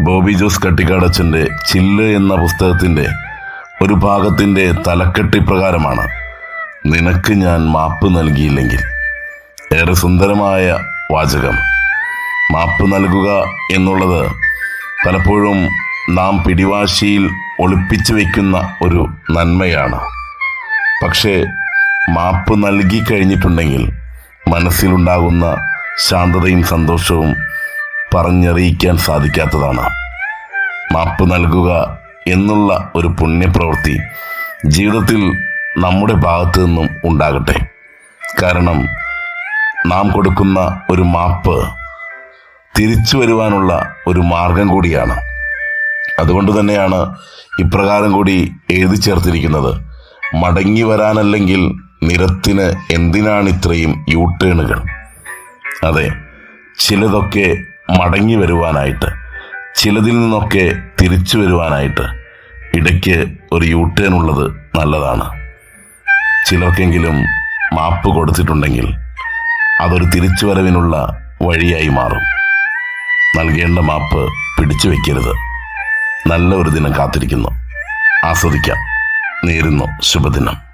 ബോബി ജോസ് കട്ടിക്കാടച്ചന്റെ ചില്ല് എന്ന പുസ്തകത്തിന്റെ ഒരു ഭാഗത്തിന്റെ തലക്കെട്ട് ഇപ്രകാരമാണ് നിനക്ക് ഞാൻ മാപ്പ് നൽകിയില്ലെങ്കിൽ. ഏറെ സുന്ദരമായ വാചകം. മാപ്പ് നൽകുക എന്നുള്ളത് പലപ്പോഴും നാം പിടിവാശിയിൽ ഒളിപ്പിച്ചു വയ്ക്കുന്ന ഒരു നന്മയാണ്. പക്ഷേ മാപ്പ് നൽകി കഴിഞ്ഞിട്ടുണ്ടെങ്കിൽ മനസ്സിലുണ്ടാകുന്ന ശാന്തതയും സന്തോഷവും പറഞ്ഞറിയിക്കാൻ സാധിക്കാത്തതാണ്. മാപ്പ് നൽകുക എന്നുള്ള ഒരു പുണ്യപ്രവൃത്തി ജീവിതത്തിൽ നമ്മുടെ ഭാഗത്തു നിന്നും ഉണ്ടാകട്ടെ. കാരണം നാം കൊടുക്കുന്ന ഒരു മാപ്പ് തിരിച്ചു വരുവാനുള്ള ഒരു മാർഗം കൂടിയാണ്. അതുകൊണ്ട് തന്നെയാണ് ഇപ്രകാരം കൂടി എഴുതി ചേർത്തിരിക്കുന്നത്. മടങ്ങി വരാനല്ലെങ്കിൽ നിരത്തിന് എന്തിനാണ് ഇത്രയും യൂട്ടേണുകൾ അതെ ചിലതൊക്കെ മടങ്ങി വരുവാനായിട്ട് ചിലതിൽ നിന്നൊക്കെ തിരിച്ചു വരുവാനായിട്ട് ഇടയ്ക്ക് ഒരു യൂട്ടേൺ ഉള്ളത് നല്ലതാണ്. ചിലർക്കെങ്കിലും മാപ്പ് കൊടുത്തിട്ടുണ്ടെങ്കിൽ അതൊരു തിരിച്ചുവരവിനുള്ള വഴിയായി മാറും. നൽകേണ്ട മാപ്പ് പിടിച്ചു വയ്ക്കരുത് നല്ല ഒരു ദിനം കാത്തിരിക്കുന്നു. ആസ്വദിക്കാം. നേരുന്നു. ശുഭദിനം.